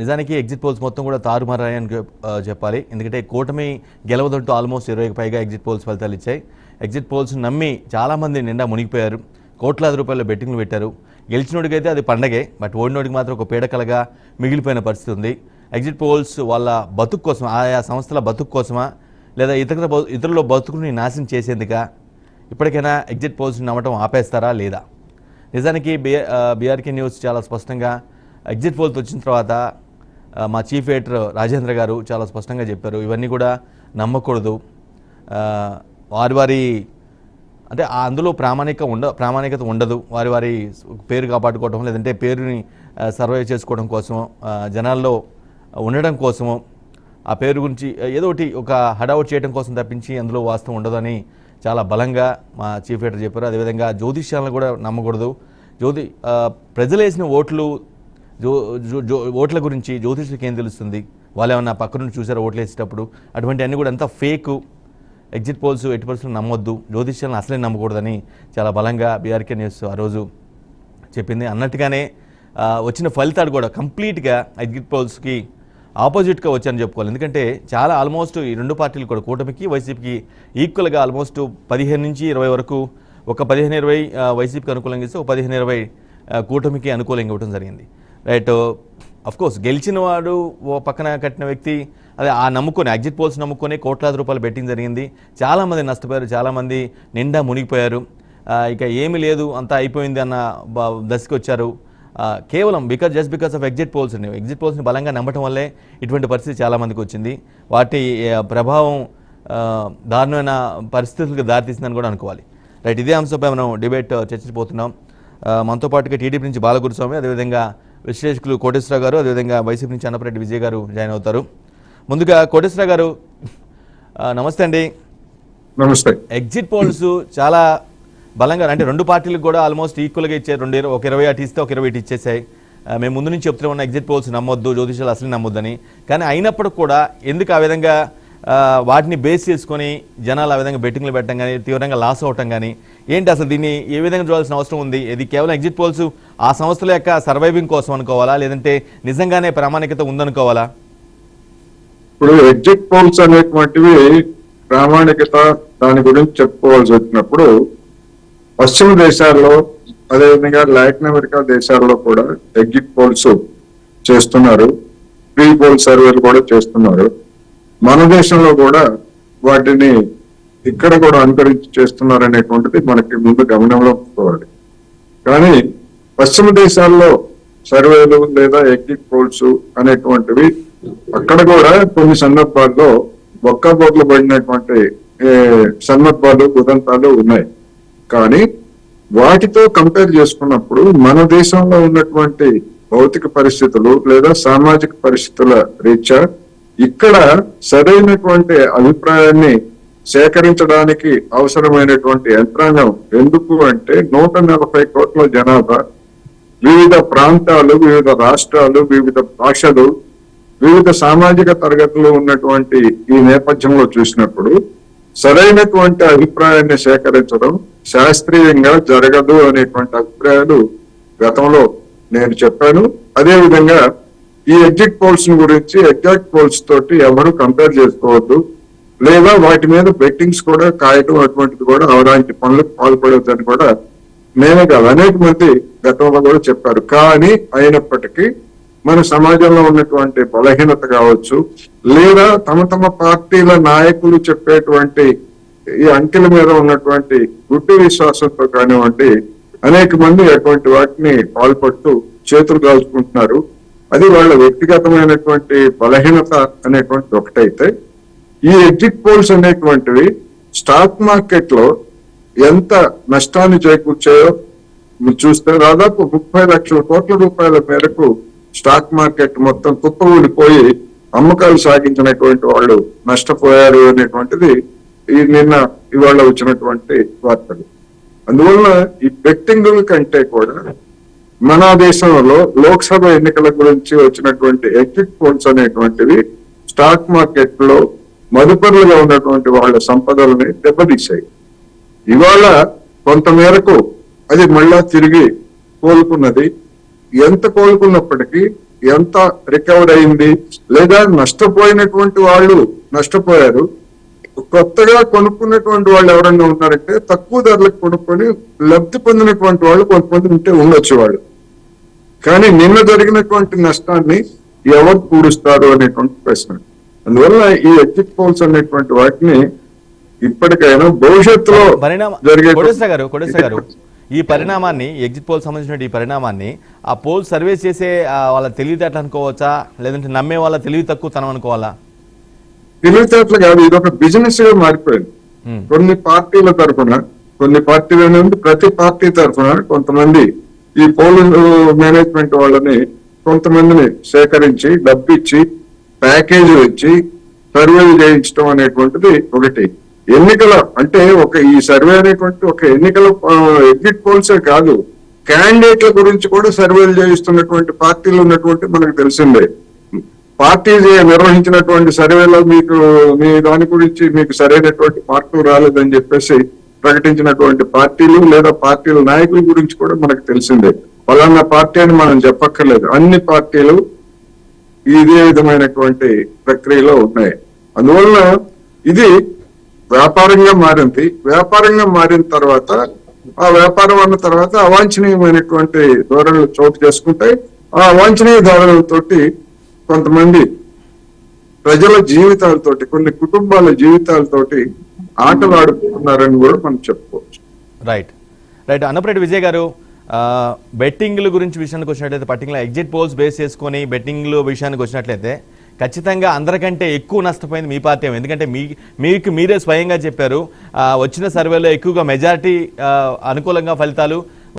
నిజానికి exit polls మొత్తం కూడా తారుమారాయని చెప్పాలి. ఎందుకంటే కూటమి గెలవదంటూ ఆల్మోస్ట్ ఇరవైకి పైగా ఎగ్జిట్ పోల్స్ ఫలితాలు ఇచ్చాయి. ఎగ్జిట్ పోల్స్ నమ్మి చాలామంది నిండా మునిగిపోయారు. కోట్లాది రూపాయల బెట్టింగ్లు పెట్టారు. గెలిచినోడికైతే అది పండగే బట్ ఓడినోడికి మాత్రం ఒక పీడకలగా మిగిలిపోయిన పరిస్థితి ఉంది. ఎగ్జిట్ పోల్స్ వాళ్ళ బతుకు కోసం ఆయా సంస్థల బతుకు కోసమా లేదా ఇతర ఇతరుల బతుకుని నాశనం చేసేందుక? ఇప్పటికైనా ఎగ్జిట్ పోల్స్ నమ్మటం ఆపేస్తారా లేదా? నిజానికి బి బీఆర్కే న్యూస్ చాలా స్పష్టంగా ఎగ్జిట్ పోల్స్ వచ్చిన తర్వాత మా చీఫ్ ఎడిటర్ రాజేంద్ర గారు చాలా స్పష్టంగా చెప్పారు. ఇవన్నీ కూడా నమ్మకూడదు. వారి వారి అంటే అందులో ప్రామాణిక ఉండ ప్రామాణికత ఉండదు. వారి వారి పేరు కాపాడుకోవడం లేదంటే పేరుని సర్వైవ్ చేసుకోవడం కోసం జనాల్లో ఉండడం కోసము ఆ పేరు గురించి ఏదో ఒకటి ఒక హడావుట్ చేయడం కోసం తప్పించి అందులో వాస్తవం ఉండదని చాలా బలంగా మా చీఫ్ ఎడిటర్ చెప్పారు. అదేవిధంగా జ్యోతిష్యాలను కూడా నమ్మకూడదు. జ్యోతి ప్రజలు వేసిన ఓట్లు జో జో- ఓట్ల గురించి జ్యోతిషులకి ఏం తెలుస్తుంది వాళ్ళు ఏమన్నా పక్క నుండి చూసారో ఓట్లు వేసేటప్పుడు అటువంటి అన్నీ కూడా అంతా ఫేక్. ఎగ్జిట్ పోల్స్ ఎట్టి పరిస్థితులు నమ్మొద్దు. జ్యోతిష్యాలను అసలే నమ్మకూడదని చాలా బలంగా బీఆర్కే న్యూస్ ఆ రోజు చెప్పింది. అన్నట్టుగానే వచ్చిన ఫలితాలు కూడా కంప్లీట్గా ఎగ్జిట్ పోల్స్కి ఆపోజిట్గా వచ్చాయని చెప్పుకోవాలి. ఎందుకంటే చాలా ఆల్మోస్ట్ ఈ రెండు పార్టీలు కూడా కూటమికి వైసీపీకి ఈక్వల్గా ఆల్మోస్ట్ పదిహేను నుంచి ఇరవై వరకు ఒక పదిహేను ఇరవై వైసీపీకి అనుకూలంగా ఇస్తే ఒక పదిహేను ఇరవై కూటమికి అనుకూలంగా ఇవ్వడం జరిగింది. రైట్ అఫ్ కోర్స్ గెలిచిన వాడు ఓ పక్కన కట్టిన వ్యక్తి అదే ఆ నమ్ముకొని ఎగ్జిట్ పోల్స్ నమ్ముకొని కోట్లాది రూపాయలు బెట్టింగ్ జరిగింది. చాలామంది నష్టపోయారు చాలామంది నిండా మునిగిపోయారు. ఇక ఏమీ లేదు అంతా అయిపోయింది అన్న దశకి వచ్చారు కేవలం because just because of exit polls exit పోల్స్ని బలంగా నమ్మటం వల్లే ఇటువంటి పరిస్థితి చాలామందికి వచ్చింది. వాటి ప్రభావం దారుణమైన పరిస్థితులకు దారితీసిందని కూడా అనుకోవాలి. రైట్ ఇదే అంశంపై మనం డిబేట్ చర్చించబోతున్నాం. మనతో పాటుగా టీడీపీ నుంచి బాలగురుస్వామి అదేవిధంగా విశ్లేషకులు కోటేశ్వరరావు గారు అదేవిధంగా వైసీపీ నుంచి అన్నపరెడ్డి విజయ్ గారు జాయిన్ అవుతారు. ముందుగా కోటేశ్వరరావు గారు నమస్తే అండి. నమస్తే. ఎగ్జిట్ పోల్స్ చాలా బలంగా అంటే రెండు పార్టీలకు కూడా ఆల్మోస్ట్ ఈక్వల్గా ఇచ్చారు రెండు ఒక ఇరవై అటు ఇస్తే ఒక ఇరవై ఇటు ఇచ్చేసాయి. మేము ముందు నుంచి చెప్తూనే ఉన్న ఎగ్జిట్ పోల్స్ నమ్మొద్దు జ్యోతిషాలు అసలు నమ్మొద్దని. కానీ అయినప్పటికి కూడా ఎందుకు ఆ విధంగా వాటిని బేస్ చేసుకొని జనాలు ఆ విధంగా బెట్టింగ్లు పెట్టడం కానీ తీవ్రంగా లాస్ అవటం కానీ ఏంటి అసలు దీన్ని ఏ విధంగా చూడాల్సిన అవసరం ఉంది? ఇది కేవలం ఎగ్జిట్ పోల్స్ ఆ సంస్థల యొక్క సర్వైవింగ్ కోసం అనుకోవాలా? లేదంటే నిజంగానే ప్రామాణికత ఉందనుకోవాలా? ఇప్పుడు ఎగ్జిట్ పోల్స్ అనేటువంటివి ప్రామాణికత దాని గురించి చెప్పుకోవాల్సి వచ్చినప్పుడు పశ్చిమ దేశాల్లో అదేవిధంగా లాటిన్ అమెరికా దేశాల్లో కూడా ఎగ్జిట్ పోల్స్ చేస్తున్నారు. ప్రీ పోల్ సర్వేలు కూడా చేస్తున్నారు. మన దేశంలో కూడా వాటిని ఇక్కడ కూడా అనుకరించి చేస్తున్నారు అనేటువంటిది మనకి ముందు గమనంలో ఉంచుకోవాలి కానీ పశ్చిమ దేశాల్లో సర్వేలు లేదా ఎగ్జిట్ పోల్స్ అనేటువంటివి అక్కడ కూడా కొన్ని సందర్భాల్లో ఒక్క బోర్లు పడినటువంటి సందర్భాలు ఉదంతాలు ఉన్నాయి. కానీ వాటితో కంపేర్ చేసుకున్నప్పుడు మన దేశంలో ఉన్నటువంటి భౌతిక పరిస్థితులు లేదా సామాజిక పరిస్థితుల రీత్యా ఇక్కడ సరైనటువంటి అభిప్రాయాన్ని సేకరించడానికి అవసరమైనటువంటి యంత్రాంగం ఎందుకు అంటే నూట నలభై కోట్ల జనాభా వివిధ ప్రాంతాలు వివిధ రాష్ట్రాలు వివిధ భాషలు వివిధ సామాజిక తరగతులు ఉన్నటువంటి ఈ నేపథ్యంలో చూసినప్పుడు సరైనటువంటి అభిప్రాయాన్ని సేకరించడం శాస్త్రీయంగా జరగదు అనేటువంటి అభిప్రాయాలు గతంలో నేను చెప్పాను. అదేవిధంగా ఈ ఎగ్జిట్ పోల్స్ గురించి ఎగ్జాక్ట్ పోల్స్ తోటి ఎవరు కంపేర్ చేసుకోవద్దు. లేదా వాటి మీద బెట్టింగ్స్ కూడా కాయటం అటువంటిది కూడా అలాంటి పనులకు పాల్పడవద్దని కూడా నేనే కాదు. అనేక మంది గతంలో కూడా చెప్పారు. కానీ అయినప్పటికీ మన సమాజంలో ఉన్నటువంటి బలహీనత కావచ్చు లేదా తమ తమ పార్టీల నాయకులు చెప్పేటువంటి ఈ అంకెల మీద ఉన్నటువంటి గుడ్డు విశ్వాసంతో కానివ్వండి అనేక మంది అటువంటి వాటిని పాల్పడుతూ చేతులు కాల్చుకుంటున్నారు అది వాళ్ళ వ్యక్తిగతమైనటువంటి బలహీనత అనేటువంటిది ఒకటైతే ఈ ఎగ్జిట్ పోల్స్ అనేటువంటివి స్టాక్ మార్కెట్లో ఎంత నష్టాన్ని చేకూర్చాయో మీరు చూస్తే దాదాపు ముప్పై లక్షల కోట్ల రూపాయల మేరకు స్టాక్ మార్కెట్ మొత్తం కుప్పగూడిపోయి అమ్మకాలు సాగించినటువంటి వాళ్ళు నష్టపోయారు అనేటువంటిది ఈ నిన్న ఇవాళ వచ్చినటువంటి వార్తలు. అందువల్ల ఈ బెట్టింగుల కంటే కూడా మన దేశంలో లోక్సభ ఎన్నికల గురించి వచ్చినటువంటి ఎగ్జిట్ పోల్స్ అనేటువంటివి స్టాక్ మార్కెట్లో మదుపరులుగా ఉన్నటువంటి వాళ్ళ సంపదల్ని దెబ్బతీశాయి. ఇవాళ కొంత మేరకు అది మళ్ళా తిరిగి కోలుకున్నది. ఎంత కోలుకున్నప్పటికీ ఎంత రికవర్ అయింది లేదా నష్టపోయినటువంటి వాళ్ళు నష్టపోయారు. కొత్తగా కొనుక్కున్నటువంటి వాళ్ళు ఎవరైనా ఉన్నారంటే తక్కువ ధరలకు కొనుక్కొని లబ్ధి పొందినటువంటి వాళ్ళు కొంతమంది ఉంటే ఉండొచ్చు వాళ్ళు. కానీ నిన్న జరిగినటువంటి నష్టాన్ని ఎవరు పూడుస్తారు అనేటువంటి ప్రశ్న. అందువల్ల ఈ ఎగ్జిట్ పోల్స్ అనేటువంటి వాటిని ఇప్పటికైనా భవిష్యత్తులో జరిగే గారు గారు ఈ పరిణామాన్ని ఎగ్జిట్ పోల్ సంబంధించిన ఈ పరిణామాన్ని ఆ పోల్ సర్వీస్ చేసే వాళ్ళ తెలివితేటలు అనుకోవచ్చా? లేదంటే నమ్మే వాళ్ళ తెలివి తక్కువ తనం అనుకోవాలా? తెలివితేటలు కాదు ఇది ఒక బిజినెస్గా మారిపోయింది. కొన్ని పార్టీల తరఫున కొన్ని పార్టీల నుండి ప్రతి పార్టీ తరఫున కొంతమంది ఈ పోలింగ్ మేనేజ్మెంట్ వాళ్ళని కొంతమందిని సేకరించి డబ్బిచ్చి ప్యాకేజీలు ఇచ్చి సర్వేలు చేయించడం అనేటువంటిది ఒకటి. ఎన్నికల అంటే ఒక ఈ సర్వే అనేటువంటి ఒక ఎన్నికల ఎగ్జిట్ పోల్సే కాదు. క్యాండిడేట్ల గురించి కూడా సర్వేలు చేయిస్తున్నటువంటి పార్టీలు ఉన్నటువంటి మనకు తెలిసిందే. పార్టీ నిర్వహించినటువంటి సర్వేలో మీకు మీ దాని గురించి మీకు సరైనటువంటి మార్కులు రాలేదని చెప్పేసి ప్రకటించినటువంటి పార్టీలు లేదా పార్టీల నాయకుల గురించి కూడా మనకు తెలిసిందే. ఫలానా పార్టీ అని మనం చెప్పక్కర్లేదు. అన్ని పార్టీలు ఇదే విధమైనటువంటి ప్రక్రియలో ఉన్నాయి. అందువల్ల ఇది వ్యాపారంగా మారింది. వ్యాపారంగా మారిన తర్వాత ఆ వ్యాపారం అన్న తర్వాత అవాంఛనీయమైనటువంటి ధోరణులు చోటు చేసుకుంటాయి ఆ అవాంఛనీయ ధోరణులతోటి కొంతమంది ప్రజల జీవితాలతోటి కొన్ని కుటుంబాల జీవితాలతోటి ఆటలు కూడా మనం చెప్పుకోవచ్చు. రైట్ రైట్ అన్నపరెడ్డి విజయ్ గారు బెట్టింగ్ల గురించి విషయానికి వచ్చినట్లయితే పర్టికులర్ ఎగ్జిట్ పోల్స్ బేస్ చేసుకొని బెట్టింగ్లు విషయానికి వచ్చినట్లయితే ఖచ్చితంగా అందరికంటే ఎక్కువ నష్టపోయింది మీ పార్టీ ఎందుకంటే మీ మీకు మీరే స్వయంగా చెప్పారు వచ్చిన సర్వేలో ఎక్కువగా మెజారిటీ అనుకూలంగా ఫలితాలు